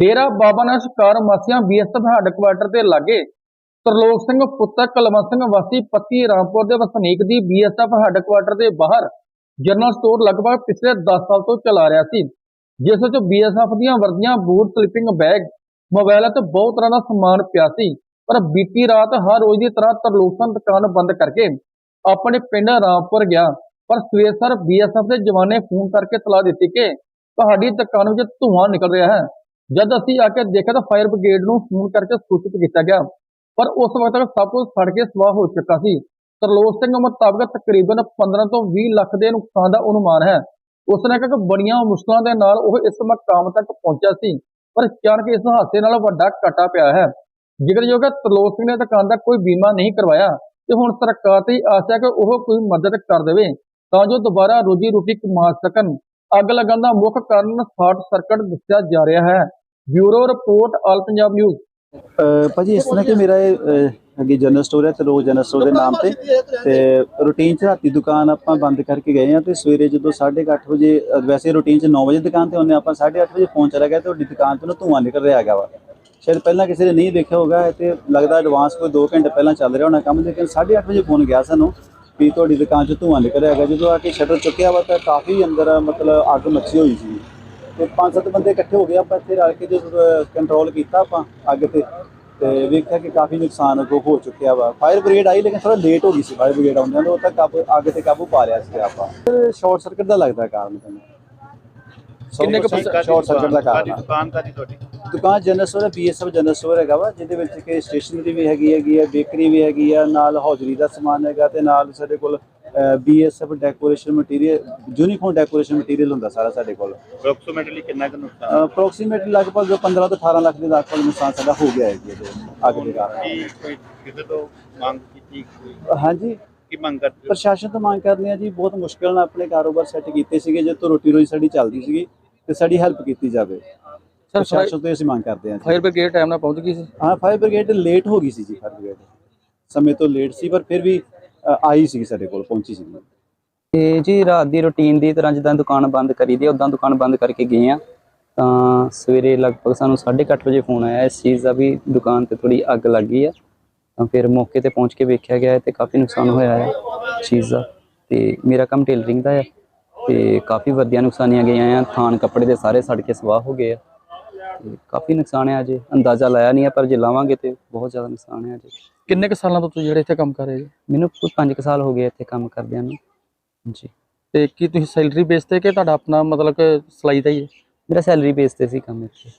ਡੇਰਾ ਬਾਬਾ ਨਾਨਕ ਸ਼ਿਕਾਰ ਮਾਸੀਆਂ BSF headquarter ਦੇ ਲਾਗੇ ਤਰਲੋਕ ਸਿੰਘ, ਪੁੱਤਰ ਕਲਵੰਤ ਸਿੰਘ, ਵਾਸੀ ਪੱਤੀ ਰਾਮਪੁਰ ਦੇ ਵਸਨੀਕ ਦੀ ਬੀਐਸਐਫ ਹੈੱਡਕੁਆਟਰ ਦੇ ਬਾਹਰ ਜਨਰਲ ਸਟੋਰ ਲਗਭਗ ਪਿਛਲੇ 10 ਸਾਲ ਤੋਂ ਚਲਾ ਰਿਹਾ ਸੀ, ਜਿਸ ਵਿੱਚ ਬੀਐਸਐਫ ਦੀਆਂ ਵਰਦੀਆਂ, ਬੂਟ ਸਲੀਪਿੰਗ ਬੈਗ ਮੋਬਾਈਲ ਅਤੇ ਬਹੁਤ ਤਰ੍ਹਾਂ ਦਾ ਸਮਾਨ ਪਿਆ ਸੀ। ਪਰ ਬੀਤੀ ਰਾਤ ਹਰ ਰੋਜ਼ ਦੀ ਤਰ੍ਹਾਂ ਤਰਲੋਕ ਸਿੰਘ ਦੁਕਾਨ ਬੰਦ ਕਰਕੇ ਆਪਣੇ ਪਿੰਡ ਰਾਮਪੁਰ ਗਿਆ, ਪਰ ਸਵੇਰ ਸਰ ਬੀਐਸਐਫ ਦੇ ਜਵਾਨੇ ਫੋਨ ਕਰਕੇ ਤਲਾ ਦਿੱਤੀ ਕਿ ਤੁਹਾਡੀ ਦੁਕਾਨ ਵਿੱਚ ਧੂੰਆਂ ਨਿਕਲ ਰਿਹਾ ਹੈ। ਜਦ ਅਸੀਂ ਆ ਕੇ ਦੇਖਿਆ ਤਾਂ ਫਾਇਰ ਬ੍ਰਿਗੇਡ ਨੂੰ ਫੋਨ ਕਰਕੇ ਸੂਚਿਤ ਕੀਤਾ ਗਿਆ। ਪਰ ਉਸ ਵਕਤ ਤੱਕ ਸਭ ਕੁਝ ਸੜ ਕੇ ਸਵਾਹ ਹੋ ਚੁੱਕਾ ਸੀ। ਤਰਲੋਕ ਸਿੰਘ ਮੁਤਾਬਕ ਤਕਰੀਬਨ 15 ਤੋਂ 20 ਲੱਖ ਦੇ ਨੁਕਸਾਨ ਦਾ ਅਨੁਮਾਨ ਹੈ। ਉਸ ਨੇ ਕਿਹਾ ਕਿ ਬੜੀਆਂ ਮੁਸ਼ਕਲਾਂ ਦੇ ਨਾਲ ਉਹ ਇਸ ਮਕਾਮ ਤੱਕ ਪਹੁੰਚਿਆ ਸੀ, ਪਰ ਅਚਾਨਕ ਇਸ ਹਾਦਸੇ ਨਾਲ ਵੱਡਾ ਘਾਟਾ ਪਿਆ ਹੈ। ਜ਼ਿਕਰਯੋਗ ਹੈ, ਤਰਲੋਕ ਸਿੰਘ ਨੇ ਦੁਕਾਨ ਦਾ ਕੋਈ ਬੀਮਾ ਨਹੀਂ ਕਰਵਾਇਆ ਤੇ ਹੁਣ ਸਰਕਾਰ ਤੇ ਆਸ ਹੈ ਕਿ ਉਹ ਕੋਈ ਮਦਦ ਕਰ ਦੇਵੇ, ਤਾਂ ਜੋ ਦੁਬਾਰਾ ਰੋਜੀ ਰੋਟੀ ਕਮਾ ਸਕਣ। ਅੱਗ ਲੱਗਣ ਦਾ ਮੁੱਖ ਕਾਰਨ ਸ਼ਾਰਟ ਸਰਕਟ ਦੱਸਿਆ ਜਾ ਰਿਹਾ ਹੈ। Bureau report all Punjab news. ਅਹ ਭਾਜੀ ਇਸ ਤਰ੍ਹਾਂ ਕਿ ਮੇਰਾ ਇਹ ਅਹ, ਅੱਗੇ ਜਨਰਲ ਸਟੋਰ ਹੈ ਤੇ ਰੋਜ਼ ਜਨਰਲ ਸਟੋਰ ਦੇ ਨਾਮ ਤੇ ਤੇ ਰੂਟੀਨ 'ਚ ਰਾਤੀ ਦੁਕਾਨ ਆਪਾਂ ਬੰਦ ਕਰਕੇ ਗਏ ਆ ਤੇ ਸਵੇਰੇ ਜਦੋਂ 8:30 ਵਜੇ ਅਹ, ਵੈਸੇ ਰੂਟੀਨ 'ਚ 9 ਵਜੇ ਦੁਕਾਨ ਤੇ ਹੁੰਨੇ ਆਪਾਂ 8:30 ਵਜੇ ਫੋਨ ਚਲਾ ਗਿਆ ਤੇ ਤੁਹਾਡੀ ਦੁਕਾਨ ਤੋਂ ਨਾ ਧੂੰਆਂ ਨਿਕਲ ਰਿਹਾ ਹੈਗਾ ਵਾ। ਸ਼ਾਇਦ ਪਹਿਲਾਂ ਕਿਸੇ ਨੇ ਨਹੀਂ ਦੇਖਿਆ ਹੋਗਾ ਇਹ ਤੇ ਲੱਗਦਾ ਐਡਵਾਂਸ ਕੋਈ 2 ਘੰਟੇ ਪਹਿਲਾਂ ਚੱਲ ਰਿਹਾ ਹੋਣਾ ਕੰਮ ਲੇਕਿਨ 8:30 ਵਜੇ ਫੋਨ ਗਿਆ ਸਾਨੂੰ ਵੀ ਤੁਹਾਡੀ ਦੁਕਾਨ 'ਚ ਧੂੰਆਂ ਨਿਕਲ ਰਿਹਾ ਹੈਗਾ। ਜਦੋਂ ਆ ਕੇ ਸ਼ਟਰ ਚੁੱਕਿਆ ਵਾ ਤਾਂ ਕਾਫੀ ਅੰਦਰ ਮਤਲਬ ਅੱਗ ਮੱਚੀ ਹੋਈ ਸੀ। ਤੇ ਪੰਜ ਸੱਤ ਬੰਦੇ ਇਕੱਠੇ ਹੋ ਗਏ ਆਪਾਂ ਇੱਥੇ ਰਲ ਕੇ ਜਦੋਂ ਕੰਟਰੋਲ ਕੀਤਾ ਆਪਾਂ ਅੱਗ ਤੇ। ਤੇ ਵੇਖਿਆ ਕਿ ਕਾਫੀ ਨੁਕਸਾਨ ਅੱਗੋਂ ਹੋ ਚੁੱਕਿਆ ਵਾ। ਫਾਇਰ ਬ੍ਰਿਗੇਡ ਆਈ ਲੇਕਿਨ ਥੋੜਾ ਲੇਟ ਹੋ ਗਈ ਸੀ ਫਾਇਰ ਬ੍ਰਿਗੇਡ ਆਉਂਦਿਆਂ ਨੂੰ ਉਹ ਤੱਕ ਕਾਬੂ ਅੱਗ ਤੇ ਕਾਬੂ ਪਾ ਲਿਆ ਸੀ ਆਪਾਂ। ਸ਼ਾਰਟ ਸਰਕਟ ਦਾ ਲੱਗਦਾ ਕਾਰਨ ਤੁਹਾਨੂੰ ਕਿੰਨੇ ਕੁ ਸ਼ਾਰਟ ਸਰਕਟ ਦਾ ਕਾਰਨ। ਦੁਕਾਨ ਕਾਦੀ ਤੁਹਾਡੀ? ਦੁਕਾਨ ਜਨਰਲ ਸਟੋਰ ਹੈ ਬੀਐਸਐਫ ਜਨਰਲ ਸਟੋਰ ਹੈਗਾ ਵਾ ਜਿਹਦੇ ਵਿੱਚ ਕਿ ਸਟੇਸ਼ਨਰੀ ਵੀ ਹੈਗੀ ਹੈਗੀ ਹੈ ਬੇਕਰੀ ਵੀ ਹੈਗੀ ਆ ਨਾਲ ਹੌਜਰੀ ਦਾ ਸਮਾਨ ਹੈਗਾ ਤੇ ਨਾਲ ਸਾਡੇ ਕੋਲ BSF decoration material uniform decoration material ਹੁੰਦਾ ਸਾਰਾ ਸਾਡੇ ਕੋਲ। ਅਪਰੋਕਸੀਮੇਟਲੀ ਕਿੰਨਾ ਕੁ ਨੁਕਸਾਨ? ਅਪਰੋਕਸੀਮੇਟਲੀ ਲਗਭਗ 15 ਤੋਂ 18 ਲੱਖ ਦੇ ਲਗਭਗ ਨੁਕਸਾਨ ਸਾਡਾ ਹੋ ਗਿਆ ਹੈ ਜੀ ਇਹਦੇ ਅੱਗ ਦੇ ਕਾਰਨ। ਕੋਈ ਕਿਸੇ ਤੋਂ ਮੰਗ ਕੀਤੀ ਕੋਈ? ਹਾਂਜੀ। ਕੀ ਮੰਗ ਕਰਦੇ? ਪ੍ਰਸ਼ਾਸਨ ਤੋਂ ਮੰਗ ਕਰਦੇ ਆ ਜੀ ਬਹੁਤ ਮੁਸ਼ਕਲ ਨਾਲ ਆਪਣੇ ਕਾਰੋਬਾਰ ਸੈੱਟ ਕੀਤੇ ਸੀਗੇ ਜੇ ਤੋਂ ਰੋਟੀ ਰੋਜੀ ਸਾਡੀ ਚੱਲਦੀ ਸੀਗੀ ਤੇ ਸਾਡੀ ਹੈਲਪ ਕੀਤੀ ਜਾਵੇ। ਸਰ ਪ੍ਰਸ਼ਾਸਨ ਤੋਂ ਅਸੀਂ ਮੰਗ ਕਰਦੇ ਜੀ। ਫਾਇਰ ਬ੍ਰਿਗੇਡ ਟਾਈਮ ਨਾਲ ਪਹੁੰਚ ਗਈ ਸੀ? ਹਾਂ ਫਾਇਰ ਬ੍ਰਿਗੇਡ ਲੇਟ ਹੋ ਗਈ ਸੀ ਜੀ ਫਾਇਰ ਬ੍ਰਿਗੇਡ ਸਮੇਂ ਤੋਂ ਲੇਟ ਸੀ ਪਰ ਫਿਰ ਵੀ ਆਈ ਸੀ ਸਾਡੇ ਕੋਲ, ਪਹੁੰਚੀ ਸੀ ਤੇ ਜੀ ਰਾਤ ਦੀ ਰੁਟੀਨ ਦੀ ਤਰ੍ਹਾਂ ਜਿੱਦਾਂ ਦੁਕਾਨ ਬੰਦ ਕਰੀ ਦੀ ਉਦਾਂ ਦੁਕਾਨ ਬੰਦ ਕਰਕੇ ਗਏ ਆ। ਤਾਂ ਸਵੇਰੇ ਲਗਭਗ ਸਾਨੂੰ 8:30 ਵਜੇ ਫੋਨ ਆਇਆ, ਇਸ ਚੀਜ਼ ਦਾ ਵੀ ਦੁਕਾਨ ਤੇ ਥੋੜੀ ਅੱਗ ਲੱਗ ਗਈ ਆ। ਤਾਂ ਫਿਰ ਮੌਕੇ ਤੇ ਪਹੁੰਚ ਕੇ ਵੇਖਿਆ ਗਿਆ ਤੇ ਕਾਫੀ ਨੁਕਸਾਨ ਹੋਇਆ ਹੈ ਚੀਜ਼ ਦਾ। ਤੇ ਮੇਰਾ ਕੰਮ ਟੇਲਰਿੰਗ ਦਾ ਹੈ ਤੇ ਕਾਫੀ ਵਧੀਆ ਨੁਕਸਾਨੀਆਂ ਗਈਆਂ ਆ, ਥਾਨ ਕੱਪੜੇ ਦੇ ਸਾਰੇ ਸੜ ਕੇ ਸਵਾਹ ਹੋ ਗਏ ਆ। ਤੇ ਕਾਫੀ ਨੁਕਸਾਨ ਹੈ ਅਜੇ। ਅੰਦਾਜ਼ਾ ਲਾਇਆ ਨਹੀਂ ਹੈ ਪਰ ਜੇ ਲਾਵਾਂਗੇ ਤੇ ਬਹੁਤ ਜ਼ਿਆਦਾ ਨੁਕਸਾਨ ਹੈ ਅਜੇ। ਕਿੰਨੇ ਕੁ ਸਾਲਾਂ ਤੋਂ ਤੁਸੀਂ ਜਿਹੜੇ ਇੱਥੇ ਕੰਮ ਕਰ ਰਹੇ ਜੀ ਮੈਨੂੰ ਕੋਈ 5 ਸਾਲ ਹੋ ਗਏ ਇੱਥੇ ਕੰਮ ਕਰਦਿਆਂ ਨੂੰ। ਜੀ ਤੇ ਕੀ ਤੁਸੀਂ ਸੈਲਰੀ ਬੇਸ ਤੇ ਕਿ ਤੁਹਾਡਾ ਆਪਣਾ ਮਤਲਬ ਕਿ ਸਲਾਈ ਦਾ ਹੀ ਹੈ? ਮੇਰਾ ਸੈਲਰੀ ਬੇਸ ਤੇ ਸੀ ਕੰਮ ਇੱਥੇ।